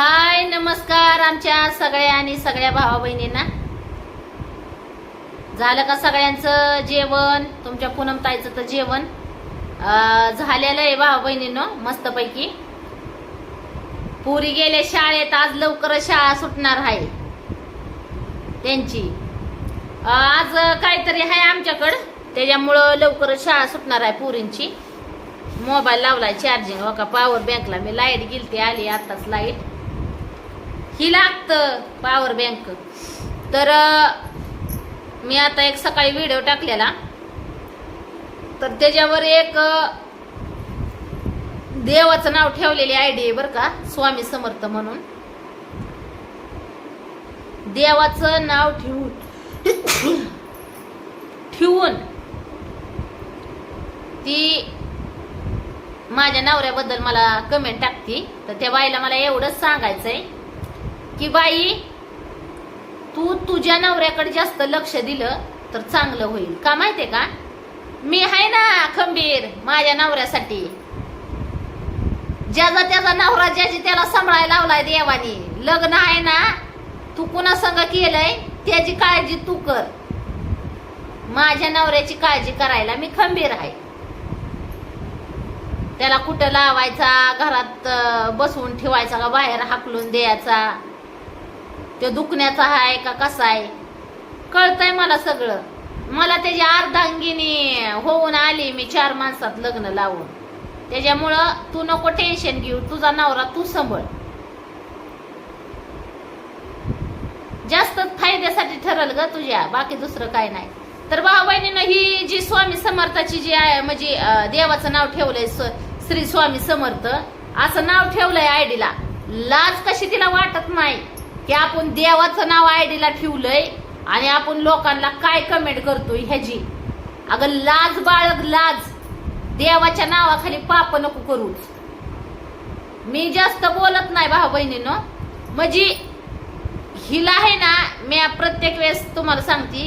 हाय नमस्कार आमच्या सगळ्या आणि सगळ्या भावा बहिणींना झालं का सगळ्यांचं जेवण? तुमच्या पूनमताईचं तर जेवण. झालेलं आहे भावा बहिणीनं मस्तपैकी. पुरी गेले शाळेत आज लवकर शाळा सुटणार आहे. त्यांची. आज काहीतरी आहे आमच्याकडं. त्याच्यामुळं लवकर शाळा सुटणार आहे पुरींची. मोबाईल लावलाय चार्जिंग हो का? पॉवर बँकला मी लाइट गेली ती आली आताच लाइट ही लागतं पॉवर बँक तर मी आता एक सकाळी व्हिडिओ टाकलेला. तर त्याच्यावर एक देवाचं नाव ठेवलेली आयडी आहे बरं का स्वामी समर्थ म्हणून. देवाचं नाव ठेवून ठेवून ती माझ्या नवऱ्याबद्दल मला कमेंट टाकती. तर त्या बाईला मला एवढंच सांगायचंय. की बाई तू तुझ्या नवऱ्याकडे जास्त लक्ष दिलं तर चांगलं होईल. का माहितीये का? मी आहे ना खंबीर माझ्या नवऱ्यासाठी. ज्याचा त्याचा नवरा ज्याची त्याला सांभाळायला लावलाय देवानी. लग्न आहे ना तू कुणा संग केलंय त्याची काळजी तू कर. माझ्या नवऱ्याची काळजी करायला मी खंबीर आहे. त्याला कुठं लावायचा घरात बसवून ठेवायचा का बाहेर हाकलून द्यायचा? तो दुखण्याचा आहे का कसा आहे? कळतंय मला सगळं. मला त्याची अर्धांगिनी होऊन आली मी चार माणसात लग्न लावून. त्याच्यामुळं तू नको टेन्शन घेऊ तुझा नवरा तू संभळ. जास्त फायद्यासाठी ठरल ग तुझ्या बाकी दुसरं काय नाही. तर भाऊ बहिणीनं ही जी स्वामी समर्थाची जी आहे म्हणजे देवाचं नाव ठेवलंय श्री स्वामी समर्थ असं नाव ठेवलंय आयडीला. लाज कशी तिला वाटत नाही. की आपण देवाचं नाव आयडीला ठेवलंय आणि आपण लोकांना काय कमेंट करतोय ह्याची? अगं लाज बाळग लाज. देवाच्या नावाखाली पाप नको करू मी जास्त बोलत नाही भाऊ बहिणीनं. म्हणजे हिला आहे ना मी प्रत्येक वेळेस तुम्हाला सांगते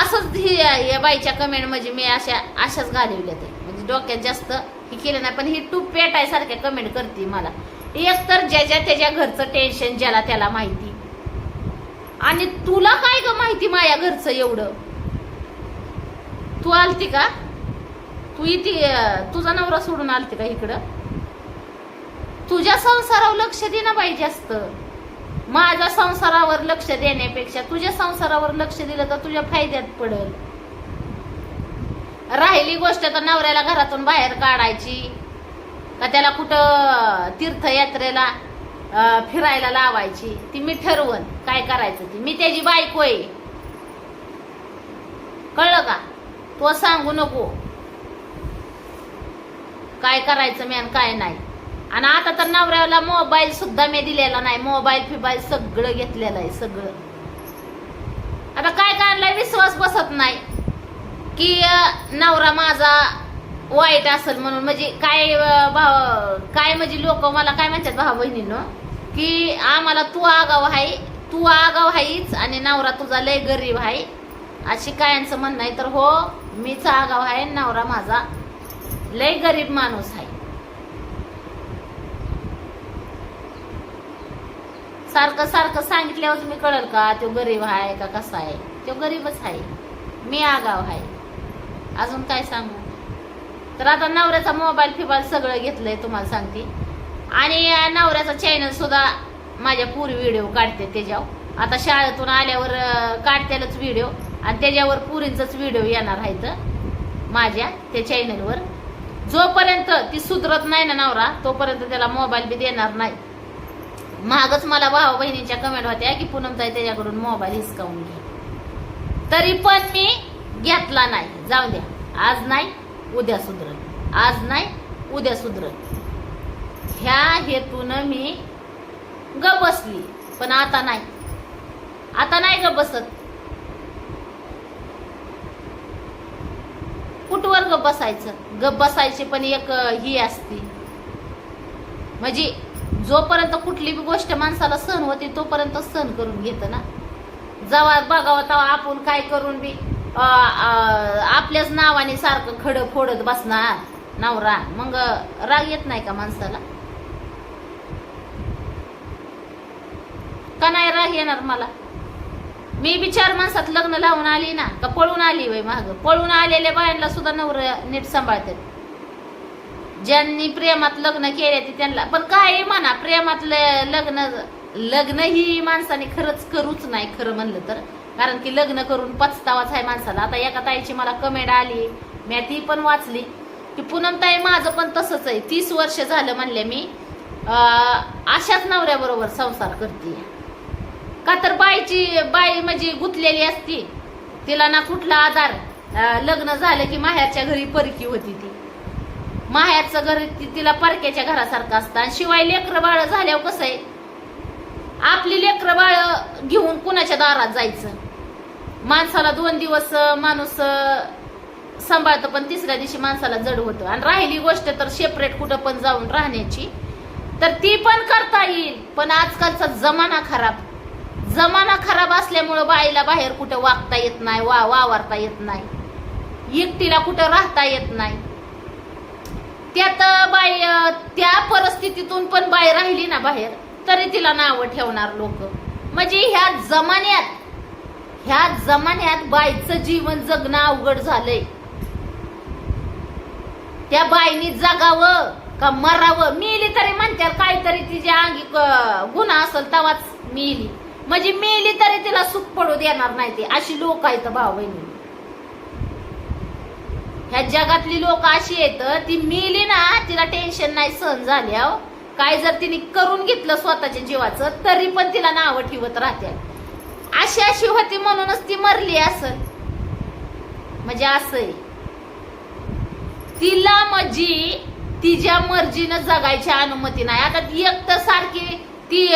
असंच ही या बाईच्या कमेंट म्हणजे मी अशा अशाच घालवल्या ते म्हणजे डोक्यात जास्त हे केलं नाही पण ही टूप पेटायसारख्या कमेंट करते मला. एक तर ज्याच्या त्याच्या घरचं टेन्शन ज्याला त्याला माहिती. आणि तुला काय ग माहिती माझ्या घरचं एवढं? तू आलती का? तू इथे तुझा नवरा सोडून आलती का इकडं? तुझ्या संसारावर लक्ष दे ना बाई जास्त माझ्या संसारावर लक्ष देण्यापेक्षा तुझ्या संसारावर लक्ष दिलं तर तुझ्या फायद्यात पडेल. राहिली गोष्ट तर नवऱ्याला घरातून बाहेर काढायची. का त्याला कुठं तीर्थयात्रेला फिरायला लावायची? ती मी ठरवून काय करायचं ती. मी त्याची बायको आहे. कळलं का? तो सांगू नको. काय करायचं मी आणि काय नाही. आणि आता तर नवऱ्याला मोबाईल सुद्धा मी दिलेला नाही. मोबाईल फिबाईल सगळं घेतलेलं आहे सगळं. आता काय काढला विश्वास बसत नाही. की नवरा माझा वाईट असेल म्हणून. म्हणजे काय भाव काय म्हणजे लोक मला काय म्हणतात भाऊ बहिणीनं? की आम्हाला तू आगाव आहे तू आगाव आहेच आणि नवरा तुझा लय गरीब आहे अशी कायांचं म्हणणं आहे. तर हो मीच आगाव आहे नवरा माझा लय गरीब माणूस आहे सारखं सारखं सांगितल्यावर मी कळल का तो गरीब आहे का कसा आहे तो गरीबच आहे मी आगाव आहे अजून काय सांगू? तर आता नवऱ्याचा मोबाईल फिबाईल सगळं घेतलंय तुम्हाला सांगते. आणि नवऱ्याचा चॅनल सुद्धा माझ्या पुरी व्हिडिओ काढते त्याच्यावर. आता शाळेतून आल्यावर काढतेलच व्हिडिओ आणि त्याच्यावर पुरींचाच व्हिडिओ येणार आहेत माझ्या त्या चॅनलवर जोपर्यंत ती सुधरत नाही ना नवरा तोपर्यंत त्याला मोबाईल बी देणार नाही. मागच मला भाऊ बहिणीच्या कमेंट होत्या की पूनमताई त्याच्याकडून मोबाईल हिसकावून घे. तरी पण मी घेतला नाही. जाऊ द्या. आज नाही उद्या सुधरत आज नाही उद्या सुधरत ह्या हेतून मी ग बसली पण आता नाही. आता नाही ग बसत. कुठवर ग बसायचं? ग बसायची पण एक ही असती. म्हणजे जोपर्यंत कुठली बी गोष्ट माणसाला सहन होते तोपर्यंत सहन करून घेत ना. जेव्हा बघावं तेव्हा आपण काय करून बी आपल्याच नावाने सारखं खडं फोडत बसणार. नवरा. मग राग येत नाही का माणसाला? का नाही राग येणार मला? मी बिचार माणसात लग्न लावून आली ना का पळून आली वय माग? पळून आलेल्या बायांना सुद्धा नवर नीट सांभाळतात. ज्यांनी प्रेमात लग्न केले ते त्यांना पण काय म्हणा प्रेमात लग्न लग्न ही माणसाने खरंच करूच नाही खरं म्हणलं तर. कारण की लग्न करून पचतावाच आहे माणसाला. आता एका ताईची मला कमेंट आली. मी ती पण वाचली. की पूनम ताई माझं पण तसंच आहे. तीस वर्ष झालं म्हणले मी. अशाच नवऱ्याबरोबर संसार करते का तर बाईची बाई म्हणजे गुंतलेली असती. तिला ना कुठला आजार. लग्न झालं की माहेरच्या घरी परकी होती ती. माहेरचं घर ती- तिला परक्याच्या घरासारखं असतं. आणि शिवाय लेकरं बाळ झाल्यावर कसं आहे? आपली लेकरं बाळ घेऊन कुणाच्या दारात जायचं? माणसाला दोन दिवस माणूस सांभाळतं पण तिसऱ्या दिवशी माणसाला जड होतं. आणि राहिली गोष्ट तर सेपरेट कुठं पण जाऊन राहण्याची. तर ती पण करता येईल. पण आजकालचा जमाना खराब. जमाना खराब असल्यामुळं बाईला बाहेर कुठं वागता येत नाही वा वावरता येत नाही. एकटीला कुठं राहता येत नाही. त्यात बाई त्या परिस्थितीतून पण बाई राहिली ना बाहेर. तरी तिला नावं ठेवणार लोक. म्हणजे ह्या जमान्यात ह्या जमान्यात बाईचं जीवन जगणं अवघड झालंय. त्या बाईनी जगावं का मरावं? मिली तरी म्हणत्या काहीतरी तिच्या अंगी गुन्हा असेल तवाच मिली. म्हणजे मिली तरी तिला सुख पडू देणार नाही ते. अशी लोक आहेत भाऊ बहिणी. ह्या जगातली लोक अशी आहेत ती मिली ना तिला टेन्शन नाही सहन झाल्यावर हो. काय जर तिने करून घेतलं स्वतःच्या जीवाचं तरी पण तिला नावं ठेवत राहते. अशी अशी होती म्हणूनच ती मरली असं. म्हणजे असं आहे तिला मजी तिच्या मर्जीनं जगायची अनुमती नाही. आता एक तर सारखी ती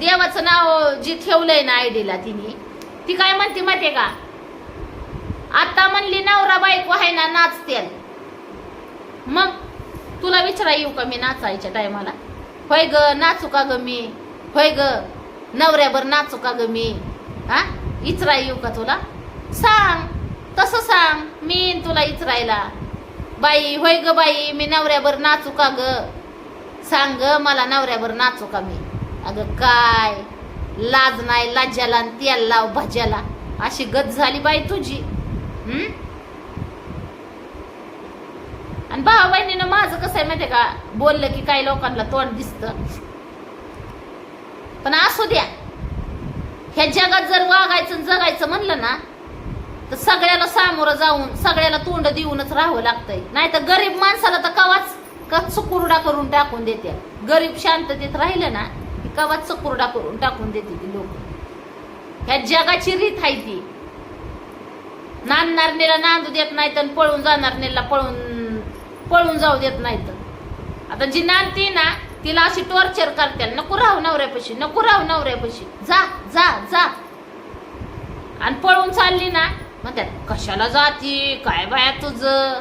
देवाचं नाव जी ठेवलंय ना आयडीला तिने ती काय म्हणते माहितीये का? आता म्हणली नवरा बायको आहे ना नाचते मग तुला विचारा येऊ का मी नाचायच्या टायमाला? होय ग नाचू का ग मी. होय ग नवऱ्याबर नाचू का ग मी. हा? इचरा येऊ का तुला? सांग. तसं सांग. मी तुला इचरायला. बाई होय ग बाई मी नवऱ्याबर नाचू का ग. सांग ग मला नवऱ्याबर नाचू का मी. अगं काय? लाज नाही लाज्याला आणि तेल लाव भाज्याला. अशी गत झाली बाई तुझी. हम्म आणि भावा बहिणीनं माझं कसं आहे माहितीये का? बोललं की काही लोकांना तोंड दिसतं. पण असू द्या. ह्या जगात जर वागायचं जगायचं म्हणलं ना तर सगळ्याला सामोरं जाऊन सगळ्याला तोंड देऊनच राहावं लागतंय. नाही तर गरीब माणसाला तर कवाच का कुरडा करून टाकून देते गरीब शांततेत राहिलं ना की कवाच कुरडा करून टाकून देते ती लोक. ह्या जगाची रीत आहे ती. नांदणारणीला नांदू देत नाही तर पळून जाणारणीला पळून पळून जाऊ देत नाहीत. आता जी नांदती ना तिला अशी टॉर्चर करते नको राहू नवऱ्यापाशी नको राहू नवऱ्यापाशी. जा जा जा. आणि पळून चालली ना म्हणतात कशाला जाती? काय बाया तुझं?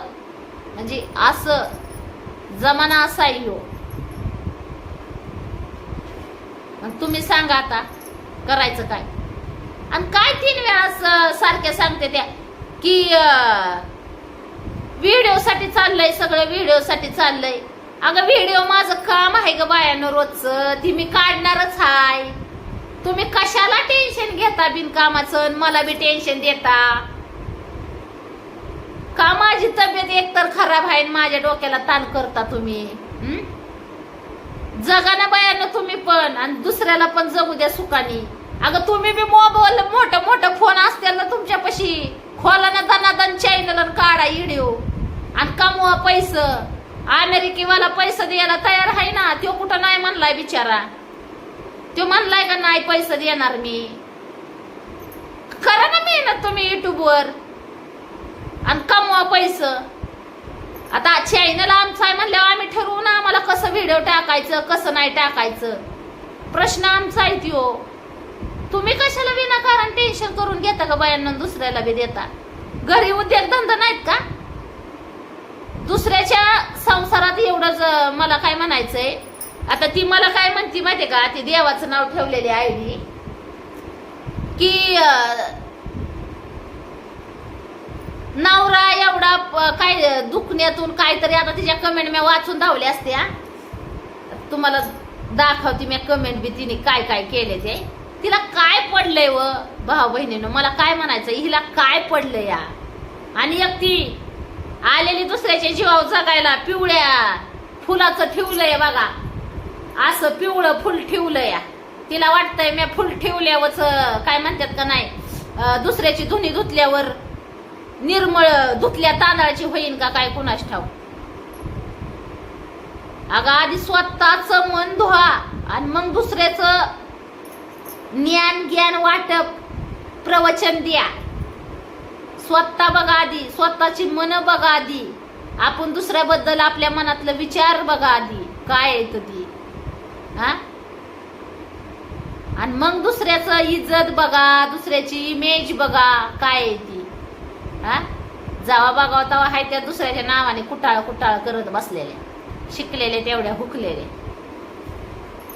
म्हणजे असं जमाना असा आहे तुम्ही सांगा आता करायचं काय? आणि काय तीन वेळा सारख्या सांगते त्या की व्हिडिओ साठी चाललंय सगळं व्हिडिओ साठी चाललंय. अगं व्हिडिओ माझं काम आहे ग बायानं रोजचं. ती मी काढणारच हाय. तुम्ही कशाला टेन्शन घेता बिनकामाचं आणि मला बी टेन्शन देता? का माझी तब्येत एकतर खराब आहे आणि माझ्या डोक्याला ताण करता तुम्ही? जगा ना बायानं तुम्ही पण आणि दुसऱ्याला पण जगू द्या सुखानी. अगं तुम्ही बी मोबाईल मोठं मोठं फोन असतील ना तुमच्यापाशी. खोला ना दनादन चॅनल आणि काढा व्हिडिओ आणि कमवा पैसं. अमेरिकेवाला पैसा द्यायला तयार आहे ना? तो कुठं नाही म्हणलाय बिचारा. तो म्हणलाय का नाही पैसे देणार मी? करा ना मेहनत तुम्ही युट्यूबवर आणि कमवा पैसं. आता चॅनल आमचं आहे म्हणल्यावर आम्ही ठरवू ना आम्हाला कसं व्हिडिओ टाकायचं कसं नाही टाकायचं. प्रश्न आमचा आहे त्यो. तुम्ही कशाला विनाकारण टेन्शन करून घेता का बायांना दुसऱ्याला बी देता? घरी उद्योगधंदा नाहीत का? दुसऱ्याच्या संसारात एवढंच मला काय म्हणायचंय? आता ती मला काय म्हणती माहितीये का? ती देवाचं नाव ठेवलेली आयडी की नवरा एवढा प- काय दुखण्यातून काहीतरी आता तिच्या कमेंट मी वाचून धावल्या असत्या. तुम्हाला दाखवते मी कमेंट बी तिने काय काय केले ते. तिला काय पडलंय व? भाऊ बहिणीनं मला काय म्हणायचं? हिला काय पडलंय या? आणि एक ती आलेली दुसऱ्याच्या जीवावर जगायला पिवळ्या फुलाचं ठेवलंय बघा. असं पिवळं फुल ठेवलंय या. तिला वाटतंय मी फुल ठेवल्यावरच काय म्हणतात का नाही दुसऱ्याची धुनी धुतल्यावर निर्मळ धुतल्या तांदळाची होईन का काय कुणाच ठाऊ अगं आधी स्वतःच मन धुवा आणि मग दुसऱ्याचं ज्ञान ज्ञान वाटप प्रवचन द्या. स्वतः बघा आधी स्वतःची मन बघा आधी. आपण दुसऱ्याबद्दल आपल्या मनातलं विचार बघा आधी. काय येत ती? हा? आणि मग दुसऱ्याचं इज्जत बघा दुसऱ्याची इमेज बघा. काय आहे ती? हा? जावा बघावं तवा हाय त्या दुसऱ्याच्या नावाने कुटाळ कुटाळ करत बसलेल्या. शिकलेले तेवढ्या हुकलेले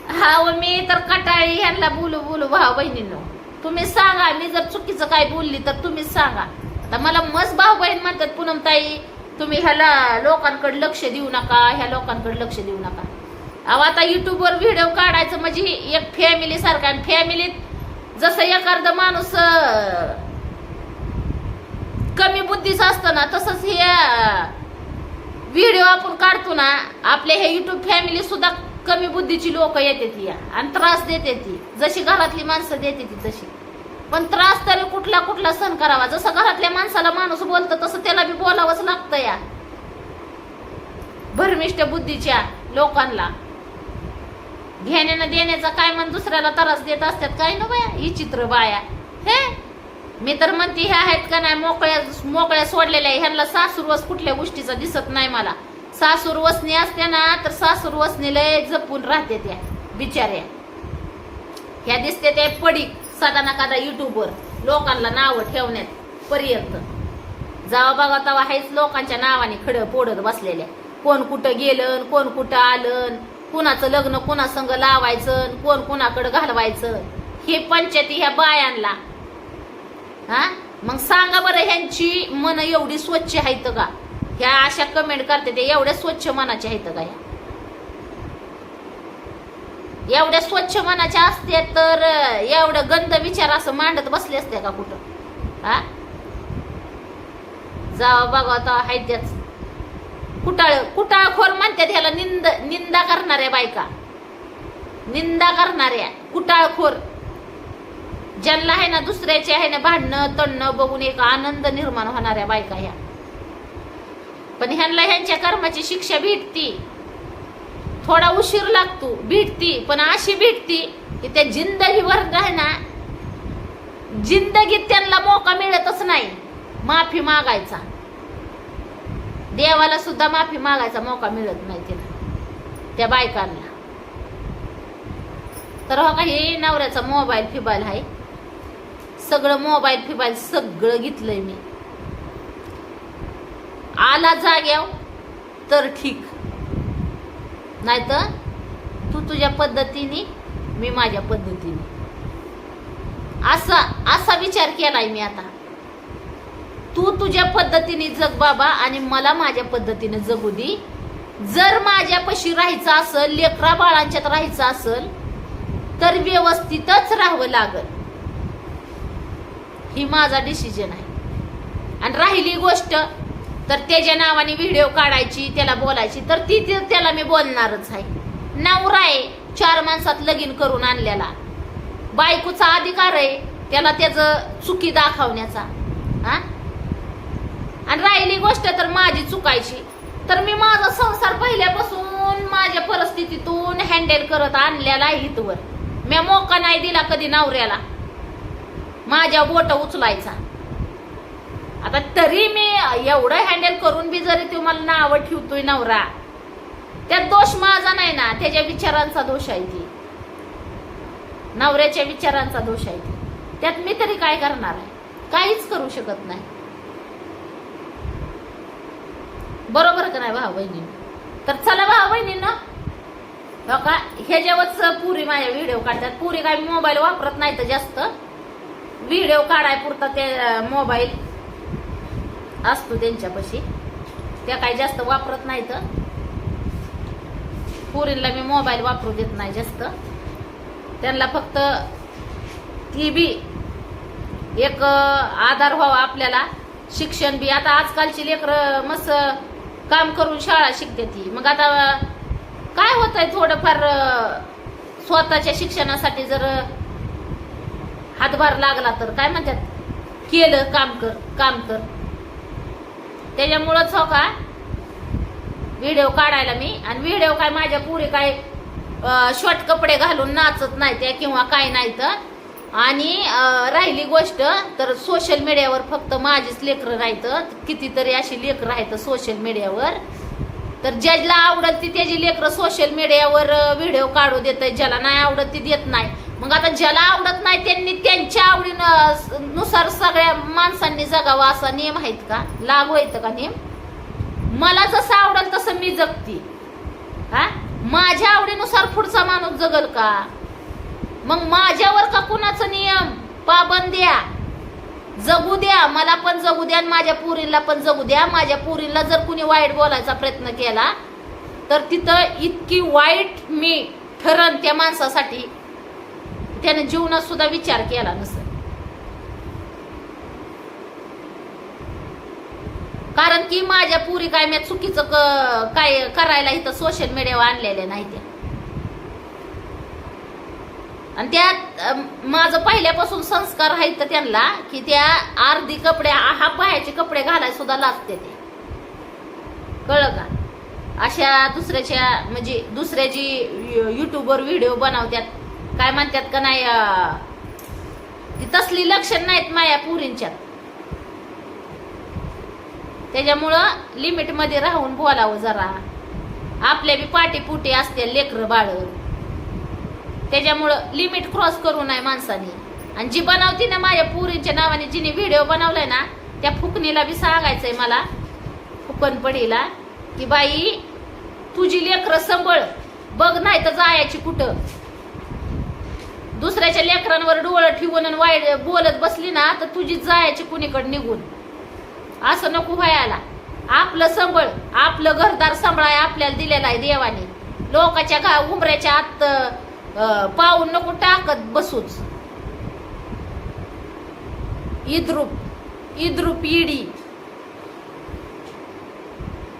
हा मी तर कटाळी ह्यांना बोलू बोलू भाऊ बहिणींनो. तुम्ही सांगा मी जर चुकीचं काय बोलली तर तुम्हीच सांगा. आता मला मस्त भाऊ बहीण म्हणतात पूनम ताई तुम्ही ह्याला लोकांकडे लक्ष देऊ नका ह्या लोकांकडे लक्ष देऊ नका. अहो आता युट्यूबवर व्हिडिओ काढायचं म्हणजे एक फॅमिली सारखा आणि फॅमिलीत जसं एखाद माणूस कमी बुद्धीचा असतं ना तसंच हे व्हिडिओ आपण काढतो ना आपल्या हे युट्यूब फॅमिली सुद्धा कमी बुद्धीची लोक येते ती. आणि त्रास देते ती. जशी घरातली माणसं देते ती तशी. पण त्रास तरी कुठला कुठला सण करावा. जसं घरातल्या माणसाला माणूस बोलतं तसं त्याला बी बोलावंच लागतं या. भरमिष्ट बुद्धीच्या लोकांना घेण्यानं देण्याचा काय म्हण दुसऱ्याला त्रास देत असतात काय ना बाया? ही चित्र बाया. हे? मी तर म्हणते ह्या आहेत का नाही मोकळ्या मोकळ्या सोडलेल्या ह्यांना सासूरवस कुठल्या गोष्टीचा दिसत नाही मला. सासूर वसनी असते ना तर सासूर वसणीला जपून राहते त्या बिचाऱ्या. ह्या दिसते त्या पडीक सदा ना कादा युट्यूबवर लोकांना नावं ठेवण्यात पर्यंत. जावा बघा तवा हेच लोकांच्या नावाने खडं पोडत बसलेल्या. कोण कुठं गेलं कोण कुठं आलं कुणाचं लग्न कुणासंग लावायचं कोण कुणाकडं घालवायचं हे पंचायती ह्या बायांना हा? मग सांगा बरं ह्यांची मन एवढी स्वच्छ आहेत का? ह्या अशा कमेंट करते ते एवढ्या स्वच्छ मनाच्या आहेत का ह्या एवढ्या स्वच्छ मनाच्या असते तर एवढं गंध विचार असं मांडत बसले असते का कुठं? हा? जावा बघा आता हाय त्याच. कुटाळ कुटाळखोर म्हणतात ह्याला निंद निंदा करणाऱ्या बायका. निंदा करणाऱ्या कुटाळखोर. ज्यांना आहे ना दुसऱ्याचे आहे ना भांडणं तणणं बघून एक आनंद निर्माण होणाऱ्या बायका ह्या. पण ह्यांना ह्यांच्या कर्माची शिक्षा भेटती. थोडा उशीर लागतो भेटती पण अशी भेटती की त्या जिंदगीवर आहे ना जिंदगीत त्यांना मोका मिळतच नाही. माफी मागायचा. देवाला सुद्धा माफी मागायचा मोका मिळत नाही तिला त्या बायकांना. तर हो का हे नवऱ्याचा मोबाईल फिबाईल आहे सगळं मोबाईल फिबाईल सगळं घेतलंय मी. आला जाग्याव तर ठीक. नाही तर तू तुझ्या पद्धतीने मी माझ्या पद्धतीने. असा असा विचार केलाय मी आता. तू तुझ्या पद्धतीने जग बाबा आणि मला माझ्या पद्धतीने जगू दे. जर माझ्यापाशी राहायचं असेल लेकरा बाळांच्यात राहायचं असेल तर व्यवस्थितच राहावं लागल. ही माझा डिसिजन आहे. आणि राहिली गोष्ट तर त्याच्या नावाने व्हिडिओ काढायची त्याला बोलायची. तर ती त्याला मी बोलणारच आहे. नवरा आहे चार माणसात लगीन करून आणलेला. बायकोचा अधिकार आहे त्याला त्याचं चुकी दाखवण्याचा. हा? आणि राहिली गोष्ट तर माझी चुकायची. तर मी माझा संसार पहिल्यापासून माझ्या परिस्थितीतून हँडल करत आणलेला आहे इथवर. मी मोका नाही दिला कधी नवऱ्याला. माझ्या बोट उचलायचा. आता तरी मी एवढं हँडल करून बी जरी तुम्हाला नावं ठेवतोय नवरा त्यात दोष माझा नाही ना त्याच्या विचारांचा दोष आहे ती नवऱ्याच्या विचारांचा दोष आहे ती त्यात मी तरी काय करणार आहे? काहीच करू शकत नाही. बरोबर का नाही भाऊ बहिणी? तर चला भाऊ बहिणी ना का ह्याच्यावरच पुरी माझ्या व्हिडिओ काढतात पुरी काय मोबाईल वापरत नाही तर जास्त. व्हिडिओ काढाय पुरता ते मोबाईल असतो त्यांच्यापाशी. त्या काही जास्त वापरत नाही तर पुरीला मी मोबाईल वापरू देत नाही जास्त. त्यांना फक्त ती बी एक आधार व्हावा आपल्याला. शिक्षण बी. आता आजकालची लेकरं मस्त काम करून शाळा शिकते ती. मग आता काय होत आहे थोडंफार स्वतःच्या शिक्षणासाठी जर हातभार लागला तर काय म्हणतात? केलं काम कर काम कर. त्याच्यामुळंच हो का? व्हिडिओ काढायला मी. आणि व्हिडिओ काय माझ्या पुरी काय शॉर्ट कपडे घालून नाचत नाही त्या किंवा काय नाही तर. आणि राहिली गोष्ट तर सोशल मीडियावर फक्त माझीच लेकरं राहतं. कितीतरी अशी लेकरं आहेत सोशल मीडियावर तर ज्याला आवडत ती त्याची लेकरं सोशल मीडियावर व्हिडिओ काढू देत ज्याला नाही आवडत ती देत नाही. मग आता ज्याला आवडत नाही त्यांनी नुसार सगळ्या माणसांनी जगावा असा नियम आहेत का? लागू येतं का नियम? मला जसं आवडेल तसं मी जगते. हा? माझ्या आवडीनुसार पुढचा माणूस जगल का? मग माझ्यावर का कुणाचं नियम? पाबंद्या जगू द्या. मला पण जगू द्या आणि माझ्या पुरीला पण जगू द्या. माझ्या पुरीला जर कुणी वाईट बोलायचा प्रयत्न केला तर तिथं इतकी वाईट मी ठरण त्या माणसासाठी. त्याने जीवनात सुद्धा विचार केला नसेल. कारण की माझ्या पुरी काय मी चुकीचं क- काय करायला इथं सोशल मीडियावर आणलेले नाही त्या आणि त्यात माझं पहिल्यापासून संस्कार आहेत तर त्यांना की त्या अर्धी कपडे हा बायाचे कपडे घालाय सुद्धा लागते ते. कळलं का? अशा दुसऱ्याच्या म्हणजे दुसऱ्या जी युट्यूबवर व्हिडिओ बनवतात काय म्हणतात का नाही ती तसली लक्षण नाहीत माया पुरींच्यात. त्याच्यामुळं लिमिटमध्ये राहून बोलावं जरा. आपल्या बी पाटीपुटी असते लेकरं बाळ. त्याच्यामुळं लिमिट क्रॉस करू नये माणसाने. आणि जी बनवती ना माझ्या पुरींच्या नावाने जिने व्हिडिओ बनवलाय ना त्या फुकणीला बी सांगायचंय मला फुकनपडीला की बाई तुझी लेकरं संभळ बघ नाही तर जायची कुठं. दुसऱ्याच्या लेकरांवर डोळं ठेवून आणि वाईट बोलत बसली ना तर तुझी जायची कुणीकडे निघून. असं नको व्हायला. आपलं संबळ आपलं घरदार सांभाळाय आपल्याला दिलेलं आहे देवाने. लोकाच्या घा उमऱ्याच्या आत पाहून नको टाकत बसूच. इद्रूप इद्रूप इडी.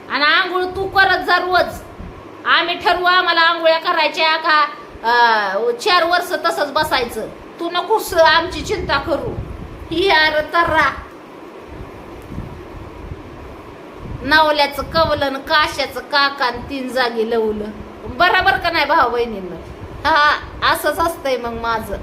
आणि आंघोळ तू करत जा रोज. आम्ही ठरवू आम्हाला आंघोळ्या करायच्या का चार वर्ष तसंच बसायचं. तू नकोस आमची चिंता करू. यार तर्रा नावल्याचं कवलन काशाचं काकान तीन जागी लवलं. बराबर का नाही भाऊ बहिणींना? हा असंच असतंय मग माझं.